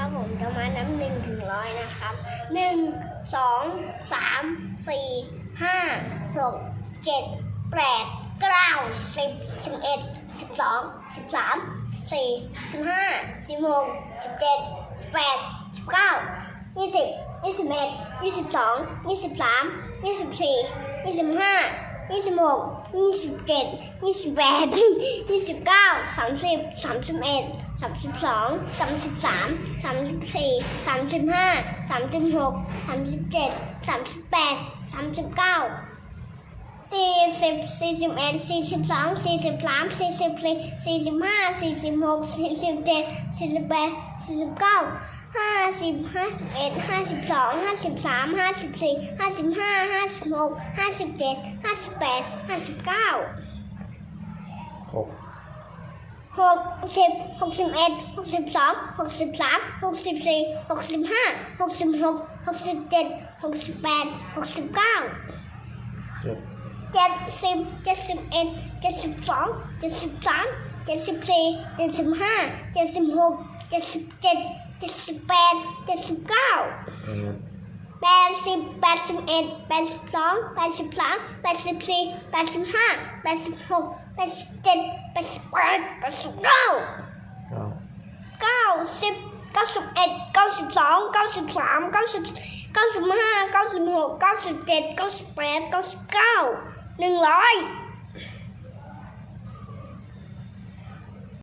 ครับผมจะมาน้ำหนึ่งถึงร้อยนะครับหนึ่งสองสามสี่ห้าหกเจ็ดแปดเก้าสิบสิบเอ็ดสิบสองสิบสามสิบสี่สิบห้าสิบหกสิบเจ็ดสิบแปดสิบเก้ายี่สิบยี่สิบเอ็ดยี่สิบสองยี่สิบสามยี่สิบสี่ยี่สิบห้า ยี่สิบหกยี่สิบเจ็ดยี่สิบแปดยี่สิบเก้าสามสิบสามสิบเอ็ดสามสิบสองสามสิบสามสามสิบสี่สามสิบห้าสามสิบหกสามสิบเจ็ดสามสิบแปดสามสิบเก้า สี่สิบสี่สิบเอ็ดสี่สิบสองสี่สิบสามสี่สิบสี่สี่สิบห้าสี่สิบหกสี่สิบเจ็ดสี่สิบแปดสี่สิบเก้าห้าสิบห้าสิบเอ็ดห้าสิบสองห้าสิบสามห้าสิบสี่ห้าสิบห้าห้าสิบหกห้าสิบเจ็ดห้าสิบแปดห้าสิบเก้าหกหกสิบหกสิบเอ็ดหกสิบสองหกสิบสามหกสิบสี่หกสิบห้าหกสิบหกหกสิบเจ็ดหกสิบแปดหกสิบเก้าเจ็ด เจ็ดสิบเจ็ดสิบเอ็ดเจ็ดสิบสองเจ็ดสิบสามเจ็ดสิบสี่เจ็ดสิบห้าเจ็ดสิบหกเจ็ดสิบเจ็ดเจ็ดสิบแปดเจ็ดสิบเก้าแปดแปดสิบแปดสิบเอ็ดแปดสิบสองแปดสิบสามแปดสิบสี่แปดสิบห้าแปดสิบหกแปดสิบเจ็ดแปดสิบแปดแปดสิบเก้าเก้าเก้าสิบเก้าสิบเอ็ดเก้าสิบสองเก้าสิบสามเก้าสิบ เก้าสิบห้าเก้าสิบหกเก้าสิบเจ็ดเก้าสิบแปดเก้าสิบเก้าหนึ่งร้อย